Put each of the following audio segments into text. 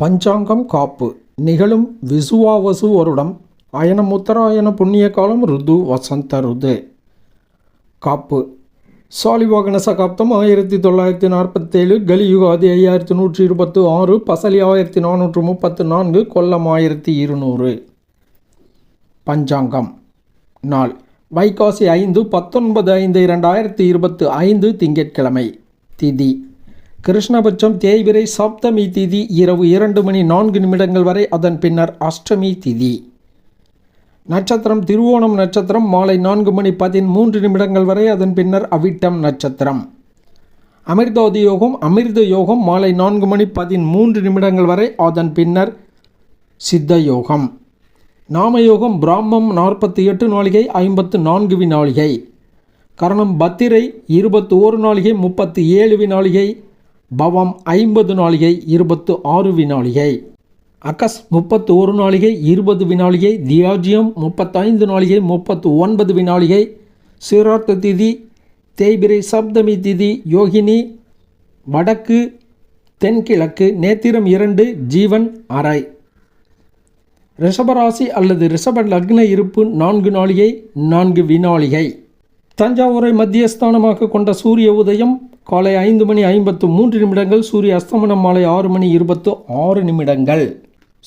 பஞ்சாங்கம் காப்பு. நிகழும் விசுவாவசு வருடம் அயனம் உத்தராயண புண்ணிய காலம் ருது வசந்த ருது. காப்பு. சாலிவாகன சகாப்தம் ஆயிரத்தி தொள்ளாயிரத்தி நாற்பத்தேழு கலியுகாதி ஐயாயிரத்தி நூற்றி இருபத்தி ஆறு பசலி ஆயிரத்தி நானூற்று முப்பத்து நான்கு கொல்லம் ஆயிரத்தி இருநூறு பஞ்சாங்கம். நாள். வைகாசி ஐந்து பத்தொன்பது ஐந்து இரண்டாயிரத்தி இருபத்தி ஐந்து திங்கட்கிழமை. திதி. கிருஷ்ணபட்சம் தேய்பிரை சப்தமி திதி இரவு இரண்டு மணி நான்கு நிமிடங்கள் வரை அதன் பின்னர் அஷ்டமி திதி. நட்சத்திரம் திருவோணம் நட்சத்திரம் மாலை நான்கு மணி பதிமூன்று நிமிடங்கள் வரை அதன் பின்னர் அவிட்டம் நட்சத்திரம். அமிர்தோதி யோகம் அமிர்த யோகம் மாலை நான்கு மணி பதிமூன்று நிமிடங்கள் வரை அதன் பின்னர் சித்த யோகம். நாமயோகம் பிராமம் நாற்பத்தி எட்டு நாளிகை ஐம்பத்து நான்கு வினாளிகை கரணம் பத்திரை இருபத்தி ஓரு நாளிகை முப்பத்தி ஏழு வினாளிகை பவம் ஐம்பது நாளிகை இருபத்து ஆறு வினாளிகை. அகஸ் முப்பத்து ஒரு நாளிகை இருபது வினாளிகை தியாஜியம் முப்பத்தைந்து நாளிகை முப்பத்து ஒன்பது வினாளிகை. சிரார்த்த திதி தேய்பிரை சப்தமி திதி யோகினி. வடக்கு தென்கிழக்கு நேத்திரம் இரண்டு ஜீவன் அறை. ரிஷபராசி அல்லது ரிஷப லக்ன இருப்பு நான்கு நாளிகை நான்கு வினாளிகை. தஞ்சாவூரை மத்தியஸ்தானமாக கொண்ட சூரிய உதயம் காலை ஐந்து மணி ஐம்பத்து மூன்று நிமிடங்கள் சூரிய அஸ்தமனம் மாலை ஆறு மணி இருபத்து ஆறு நிமிடங்கள்.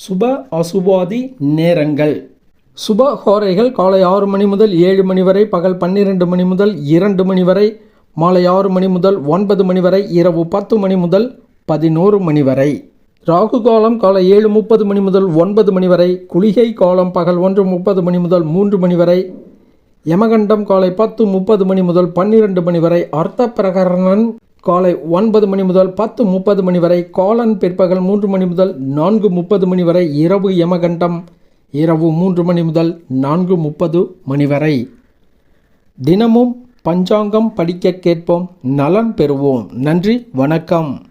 சுப அசுபாதி நேரங்கள். சுப ஹோரைகள் காலை ஆறு மணி முதல் ஏழு மணி வரை பகல் பன்னிரெண்டு மணி முதல் இரண்டு மணி வரை மாலை ஆறு மணி முதல் ஒன்பது மணி வரை இரவு பத்து மணி முதல் பதினோரு மணி வரை. ராகு காலம் காலை ஏழு முப்பது மணி முதல் ஒன்பது மணி வரை குளிகை காலம் பகல் ஒன்று முப்பது மணி முதல் மூன்று மணி வரை யமகண்டம் காலை பத்து முப்பது மணி முதல் பன்னிரண்டு மணி வரை அர்த்த பிரகரணன். காலை ஒன்பது மணி முதல் பத்து முப்பது மணி வரை காலன் பிற்பகல் மூன்று மணி முதல் நான்கு முப்பது மணி வரை இரவு யமகண்டம். இரவு மூன்று மணி முதல் நான்கு முப்பது மணி வரை. தினமும் பஞ்சாங்கம் படிக்க கேட்போம். நலன் பெறுவோம். நன்றி. வணக்கம்.